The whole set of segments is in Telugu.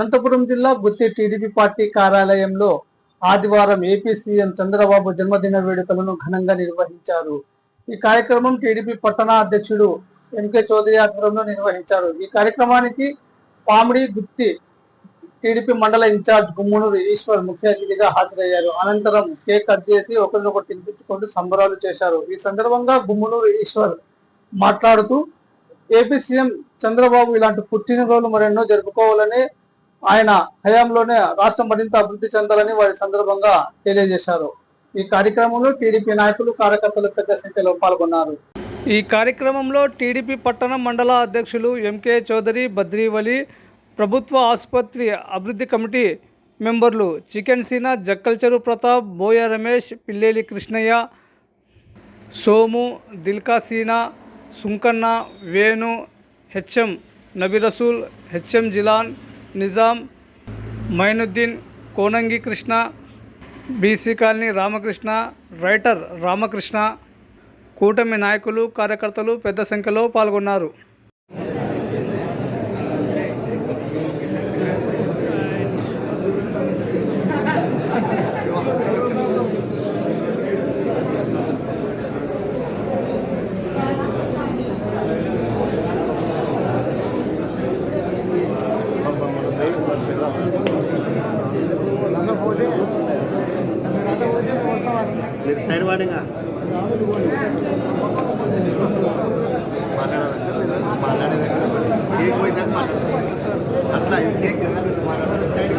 అనంతపురం జిల్లా గుత్తి టీడీపీ పార్టీ కార్యాలయంలో ఆదివారం ఏపీ సీఎం చంద్రబాబు జన్మదిన వేడుకలను ఘనంగా నిర్వహించారు. ఈ కార్యక్రమం టీడీపీ పట్టణ అధ్యక్షుడు ఎంకే చౌదరి ఆధ్వర్యంలో నిర్వహించారు. ఈ కార్యక్రమానికి పామిడి గుత్తి టీడీపీ మండల ఇన్ఛార్జ్ గుమ్మనూరు ఈశ్వర్ ముఖ్య అతిథిగా హాజరయ్యారు. అనంతరం కేక్ కట్ చేసి ఒకరినొకరు తినిపించుకుంటూ సంబరాలు చేశారు. ఈ సందర్భంగా గుమ్మనూరు ఈశ్వర్ మాట్లాడుతూ ఏపీ సీఎం చంద్రబాబు ఇలాంటి పుట్టినరోజులు మరెన్నో జరుపుకోవాలని ఆయన హయాంలోనే రాష్ట్రం మరింత అభివృద్ధి చెందాలని వారి సందర్భంగా తెలియజేశారు. ఈ కార్యక్రమంలో టీడీపీ నాయకులు కార్యకర్తలు పెద్ద సంఖ్యలో పాల్గొన్నారు. ఈ కార్యక్రమంలో టీడీపీ పట్టణ మండల అధ్యక్షులు ఎంకే చౌదరి బద్రీవలి ప్రభుత్వ ఆసుపత్రి అభివృద్ధి కమిటీ మెంబర్లు chicken Seena Jakkalcheru Pratap Boya Ramesh Pilleli Krishnaiah Somu Dilka Seena Sunkanna Venu HM Nabi Rasool HM Jilan Nizam Mainuddin Konangi Krishna BC colony Ramakrishna writer Ramakrishna కూటమి నాయకులు కార్యకర్తలు పెద్ద సంఖ్యలో పాల్గొన్నారు. మీరు సైడ్ వాడిగా. మాట్లాడేది కేక్ పోయినాక అట్లా కేక్ కదా మీరు మాట్లాడాలి సైడ్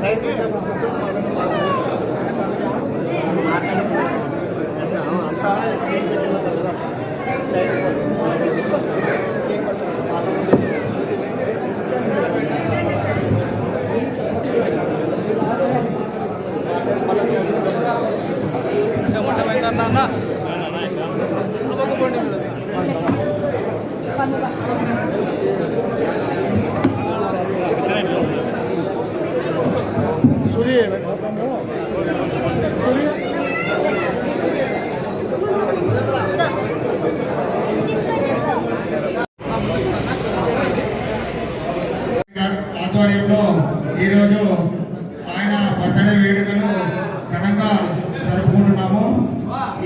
సైడ్ అంతా కేక్ పెట్టిన తర్వాత సైడ్ ఆధ్వర్యంలో ఈరోజు ఆయన బర్త్డే వేడుకను ఘనంగా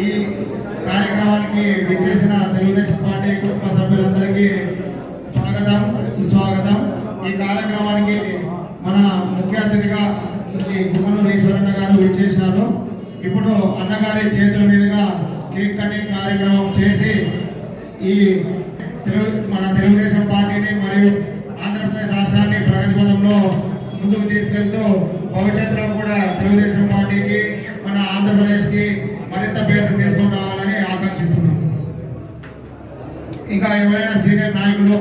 ఈ కార్యక్రమానికి విచ్చేసిన తెలుగుదేశం పార్టీ కుటుంబ సభ్యులందరికీ స్వాగతం సుస్వాగతం. ఈ కార్యక్రమానికి మన ముఖ్య అతిథిగా శ్రీ గుమ్మనూరు ఈశ్వరన్న గారు విచ్చేశారు. ఇప్పుడు అన్నగారి చేతుల మీదుగా కేక్ కటింగ్ కార్యక్రమం చేసి ఈ తెలుగు మన తెలుగుదేశం పార్టీని మరియు ఆంధ్రప్రదేశ్ రాష్ట్రాన్ని ప్రగతి పదంలో ముందుకు తీసుకెళ్తూ భవిష్యత్తులో కూడా తెలుగుదేశం పార్టీకి మన ఆంధ్రప్రదేశ్కి మరింత పేరు తీసుకొని రావాలని ఆకాంక్షిస్తున్నాం ఇంకా ఎవరైనా సీనియర్ నాయకులు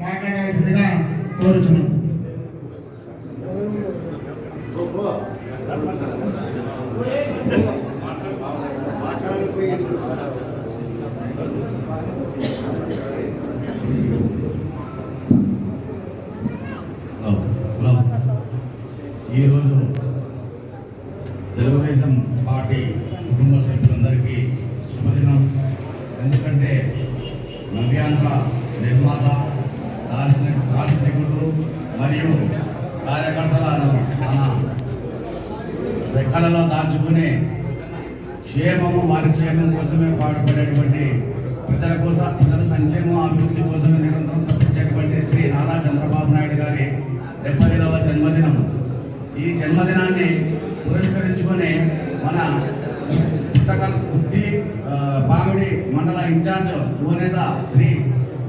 మాట్లాడవలసిందిగా కోరుచున్నాం హలో హలో ఈరోజు తెలుగుదేశం పార్టీ కుటుంబ అందరికీ శుభదినం. ఎందుకంటే నవ్యాంధ్ర నిర్మాత దార్శనిక దార్శనికుడు మరియు కార్యకర్తల మన రెక్కలలో దాచుకునే క్షేమము వారి క్షేమం కోసమే పాటుపడేటువంటి ప్రజల కోసం ప్రజల సంక్షేమం అభివృద్ధి కోసమే నిరంతరం తప్పించేటువంటి శ్రీ నారా చంద్రబాబు నాయుడు గారి డెబ్బై ఐదవ జన్మదినం. ఈ జన్మదినాన్ని పురస్కరించుకొని మన పుట్టకల్ బుద్ధి ఆ, పామిడి మండల ఇన్ఛార్జ్ యువనేత శ్రీ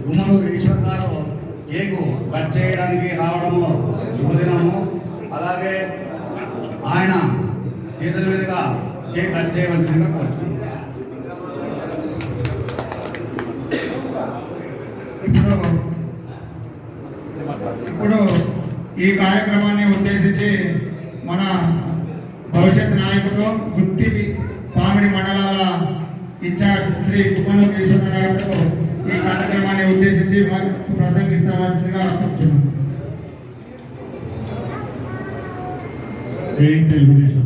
గుమ్మనూరు ఈశ్వర్ గారు కేకు కట్ చేయడానికి రావడము శుభదినము. అలాగే ఆయన చేతుల మీదుగా కేక్ కట్ చేయవలసిందిగా కోరుచున్నాను. ఇప్పుడు ఇప్పుడు ఈ కార్యక్రమాన్ని ఉద్దేశించి మన భవిష్యత్ నాయకుడు గుత్తి పామిడి మండలాల ఇన్ఛార్జ్ శ్రీ కుమార్ ఈశ్వర గారు ఈ కార్యక్రమాన్ని ఉద్దేశించి మ- ప్రసంగిస్తామనిగా కూర్చున్నాం తెలుగుదేశం.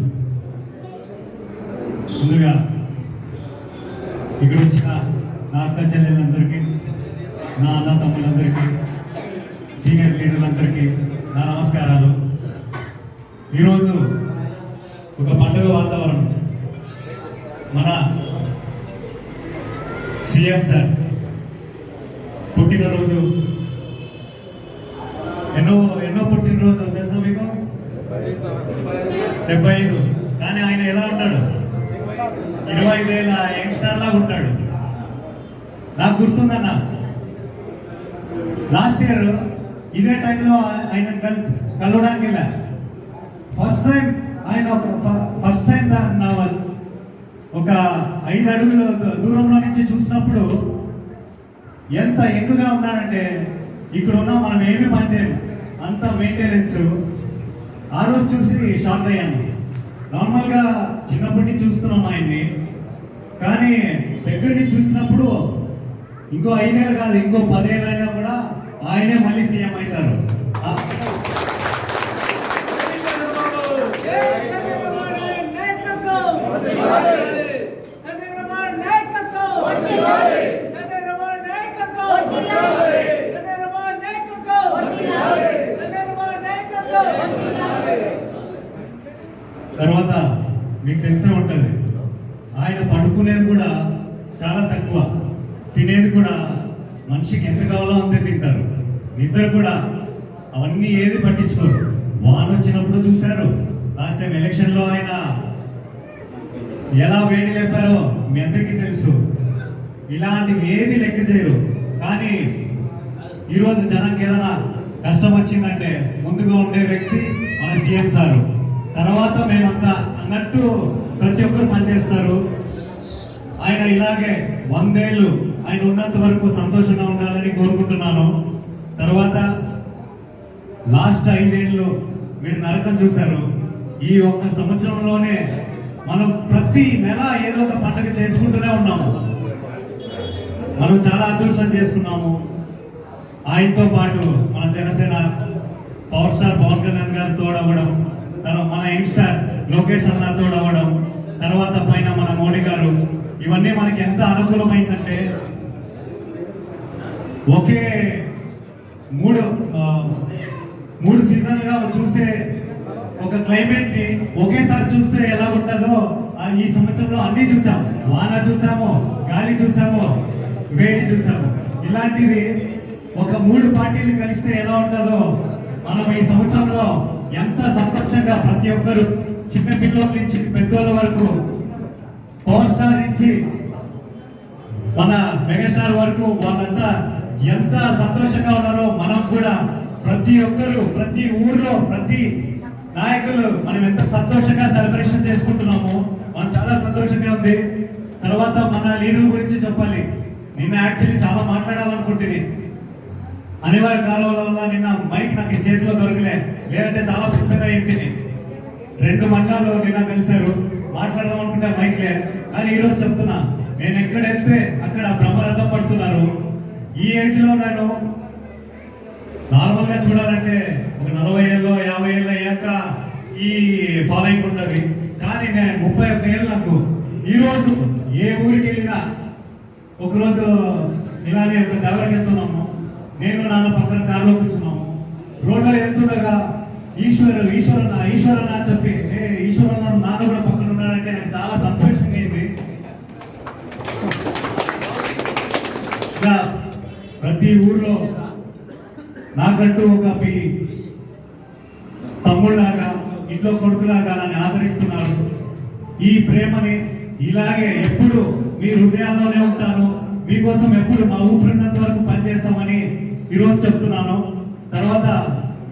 ముందుగా ఇక్కడ వచ్చిన నా అక్క చెల్లెళ్ళందరికీ నా అన్న తమ్ములందరికీ సీనియర్ లీడర్లందరికీ నా నమస్కారాలు. ఈరోజు ఒక పండుగ వాతావరణం. మన సీఎం సార్ పుట్టినరోజు ఎన్నో ఎన్నో పుట్టినరోజు తెలుసా మీకు? డెబ్బై ఐదు. కానీ ఆయన ఎలా ఉంటాడు ఇరవై ఐదేళ్ళ యంగ్స్టర్ లాగా ఉంటాడు. నాకు గుర్తుందన్న. లాస్ట్ ఇయర్ ఇదే టైంలో ఆయన కల్ కలవడానికి వెళ్ళా. ఫస్ట్ టైం ఆయన ఒక ఫస్ట్ టైం నా ఒక ఐదు అడుగుల దూరంలో నుంచి చూసినప్పుడు ఎంత ఎందుగా ఉన్నాడంటే ఇక్కడ ఉన్న మనం ఏమి పనిచేయం అంత మెయింటెనెన్స్ ఆ రోజు చూసి షాక్ అయ్యాను. నార్మల్గా చిన్నప్పటి నుంచి చూస్తున్నాం ఆయన్ని. కానీ దగ్గర నుంచి చూసినప్పుడు ఇంకో ఐదేళ్ళు కాదు ఇంకో పదేళ్ళు అయినా కూడా ఆయనే మళ్ళీ సీఎం అవుతారు. ఆ- తర్వాత మీకు తెలిసే ఉంటుంది. ఆయన పడుకునేది కూడా చాలా తక్కువ. తినేది కూడా మనిషికి ఎంత కావాలో అంతే తింటారు. నిద్ర కూడా అవన్నీ ఏది పట్టించుకోరు. వాన్ వచ్చినప్పుడు చూశారు. లాస్ట్ టైం ఎలక్షన్లో ఆయన ఎలా వేడి లేపారో మీ అందరికీ తెలుసు. ఇలాంటివి ఏది లెక్క చేయరు. కానీ ఈరోజు జనానికి ఏదైనా కష్టం వచ్చిందంటే ముందుగా ఉండే వ్యక్తి మన సీఎం సారు. తర్వాత మేమంతా అన్నట్టు ప్రతి ఒక్కరు పనిచేస్తారు. ఆయన ఇలాగే వందేళ్ళు ఆయన ఉన్నంత వరకు సంతోషంగా ఉండాలని కోరుకుంటున్నాను. తర్వాత లాస్ట్ ఐదేళ్ళు మీరు నరకం చూశారు. ఈ ఒక్క సంవత్సరంలోనే మనం ప్రతి నెల ఏదో ఒక పండుగ చేసుకుంటూనే ఉన్నాము. మనం చాలా అదృష్టం చేసుకున్నాము. ఆయనతో పాటు మన జనసేన పవర్ స్టార్ పవన్ కళ్యాణ్ గారు తోడవడం మన యంగ్స్టర్ లోకేష్ అన్న తోడవడం తర్వాత పైన మన మోడీ గారు ఇవన్నీ మనకి ఎంత అనుకూలమైందంటే ఒకే మూడు మూడు సీజన్గా చూసే ఒక క్లైమేట్ని ఒకేసారి చూస్తే ఎలా ఉంటుందో ఈ సంవత్సరంలో అన్నీ చూసాం వాన చూసాము గాలి చూసాము వేడి చూసాము. ఇలాంటిది ఒక మూడు పార్టీలు కలిస్తే ఎలా ఉంటుందో మనం ఈ సంవత్సరంలో ఎంత సంతోషంగా ప్రతి ఒక్కరు చిన్న పిల్లల నుంచి పెద్దోళ్ళ వరకు పవర్ స్టార్ నుంచి మన మెగాస్టార్ వరకు వాళ్ళంతా ఎంత సంతోషంగా ఉన్నారో మనం కూడా ప్రతి ఒక్కరు ప్రతి ఊర్లో ప్రతి నాయకులు మనం ఎంత సంతోషంగా సెలబ్రేషన్ చేసుకుంటున్నాము మనం చాలా సంతోషంగా ఉంది. తర్వాత మన లీడర్ గురించి చెప్పాలి. నిన్న యాక్చువల్లీ చాలా మాట్లాడాలనుకుంటుంది అనివార్య కాలంలో నిన్న మైక్ నాకు చేతిలో దొరకలే. లేదంటే చాలా పెద్దగా ఇంటిని రెండు మండలాలు నిన్న కలిశారు. మాట్లాడదాం అనుకుంటే మైక్ లే. కానీ ఈరోజు చెప్తున్నా నేను ఎక్కడెళ్తే అక్కడ బ్రహ్మరథం పడుతున్నారు. ఈ ఏజ్లో నేను నార్మల్గా చూడాలంటే ఒక నలభై ఏళ్ళు యాభై ఏళ్ళు అయ్యాక ఈ ఫాలోయింగ్ ఉండదు. కానీ నేను ముప్పై ఒక్క ఏళ్ళు నాకు ఈరోజు ఏ ఊరికి వెళ్ళినా ఒకరోజు ఈశ్వరు ఈశ్వరన్న ఈశ్వరన్న అని చెప్పి ఏ ఈశ్వరన్న నాన్న కూడా పక్కన ఉన్నాడంటే నాకు చాలా సంతోషంగా అయింది. ప్రతి ఊర్లో నాకంటూ ఒక మీ తమ్ముళ్ళలాగా ఇంట్లో కొడుకులాగా నన్ను ఆదరిస్తున్నారు. ఈ ప్రేమని ఇలాగే ఎప్పుడు మీ హృదయాల్లోనే ఉంటాను. మీకోసం ఎప్పుడు మా ఊపిరినంత వరకు పనిచేస్తామని ఈరోజు చెప్తున్నాను. తర్వాత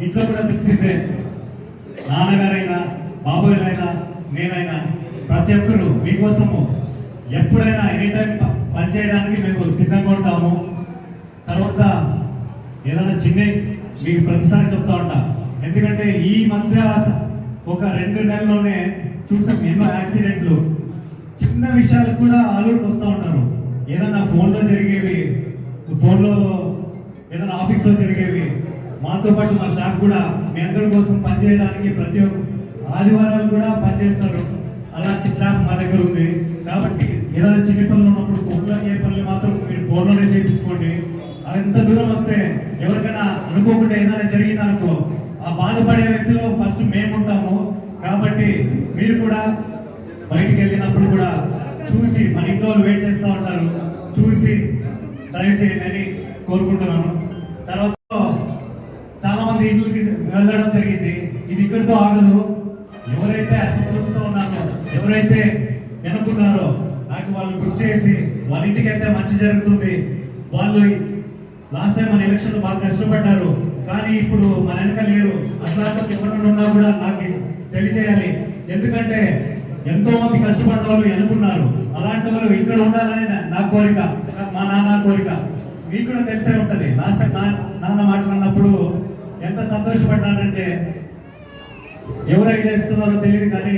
ఇంట్లో కూడా తెలిసిందే నాన్నగారైనా బాబోయ్లైనా నేనైనా ప్రతి ఒక్కరు మీకోసము ఎప్పుడైనా ఎనీ టైం పనిచేయడానికి మేము సిద్ధంగా ఉంటాము. తర్వాత ఏదైనా చిన్న మీకు ప్రతిసారి చెప్తా ఉంటా. ఎందుకంటే ఈ మధ్య ఒక రెండు నెలల్లోనే చూసాం ఎన్నో యాక్సిడెంట్లు. చిన్న విషయాలు కూడా ఆలోకి వస్తూ ఉంటారు. ఏదన్నా ఫోన్లో జరిగేవి ఫోన్లో ఏదైనా ఆఫీస్లో జరిగేవి. మాతో పాటు మా స్టాఫ్ కూడా మీ అందరి కోసం పనిచేయడానికి ప్రతి ఒక్క ఆదివారాలు కూడా పనిచేస్తారు. అలాంటి స్టాఫ్ మా దగ్గర ఉంది. కాబట్టి ఏదైనా చిన్న పనులు ఉన్నప్పుడు ఫోన్లో ఏ పనులు మాత్రం మీరు ఫోన్లోనే చేయించుకోండి. అంత దూరం వస్తే ఎవరికైనా అనుకోకుండా ఏదైనా జరిగిందనుకో ఆ బాధపడే వ్యక్తిలో ఫస్ట్ మేము ఉంటాము. కాబట్టి మీరు కూడా బయటికి వెళ్ళినప్పుడు కూడా చూసి మన ఇంట్లో వెయిట్ చేస్తూ ఉంటారు. చూసి డ్రైవ్ చేయండి అని కోరుకుంటున్నాను. వెళ్ళడం జరిగింది. ఇది ఇక్కడితో ఆగదు. ఎవరైతే అసంతృప్తితో ఉన్నారో ఎవరైతే వెనుకున్నారో నాకు వాళ్ళు గుర్తు చేసి వాళ్ళ ఇంటికి మంచి జరుగుతుంది. వాళ్ళు లాస్ట్ టైం మన ఎలక్షన్లో బాగా కష్టపడ్డారు. కానీ ఇప్పుడు మన వెనక లేరు. అట్లాంటి ఎవరైనా ఉన్నా కూడా నాకు తెలియజేయాలి. ఎందుకంటే ఎంతో మంది కష్టపడ్డ వాళ్ళు ఎన్నుకున్నారు అలాంటి వాళ్ళు ఇక్కడ ఉండాలని నా- కోరిక. మా నాన్న కోరిక. మీకు కూడా తెలిసే ఉంటుంది. లాస్ట్ టైం నా- నాన్న మాట్లాడినప్పుడు ఎంత సంతోషపడ్డానంటే ఎవరైతే ఇస్తున్నారో తెలియదు కానీ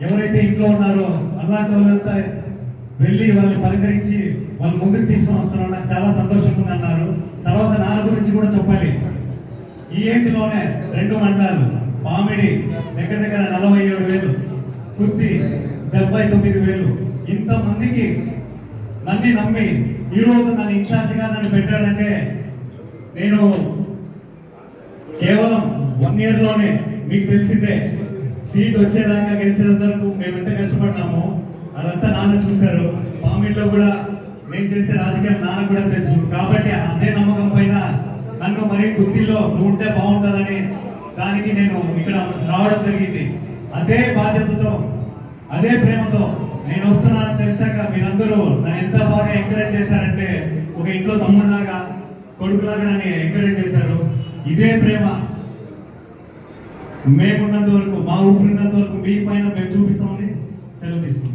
ఎవరైతే ఇంట్లో ఉన్నారో అలాంటి వాళ్ళంతా వెళ్ళి వాళ్ళని పలకరించి వాళ్ళు ముందుకు తీసుకొని వస్తున్నారు నాకు చాలా సంతోషంగా ఉంది అన్నారు తర్వాత నాన్న గురించి కూడా చెప్పాలి. ఈ ఏజ్లోనే రెండు మండలాలు మామిడి దగ్గర దగ్గర నలభై ఏడు వేలు కుర్తి డెబ్బై తొమ్మిది వేలు. ఇంతమందికి నన్ను నమ్మి ఈరోజు నన్ను ఇన్ఛార్జ్గా నన్ను పెట్టాడంటే నేను కేవలం వన్ ఇయర్లోనే మీకు తెలిసిందే. సీట్ వచ్చేదాకా గెలిచేంత వరకు మేము ఎంత అదంతా నాన్న చూశారు. పామిడిలో కూడా నేను చేసే రాజకీయం నాన్న కూడా తెలుసు. కాబట్టి అదే నమ్మకం పైన నన్ను మరీ గుర్తిలో నువ్వు ఉంటే బాగుంటుందని దానికి నేను ఇక్కడ రావడం జరిగింది. అదే బాధ్యతతో అదే ప్రేమతో నేను వస్తున్నానని తెలిసాక మీరందరూ నన్ను ఎంత బాగా ఎంకరేజ్ చేశారంటే ఒక ఇంట్లో తమ్ముడిలాగా కొడుకులాగా నన్ను ఎంకరేజ్ చేశారు. ఇదే ప్రేమ. మేమున్నంత వరకు మా ఊపిరినంత వరకు మీ పైన మేము చూపిస్తామని సెలవు తీసుకుంటాం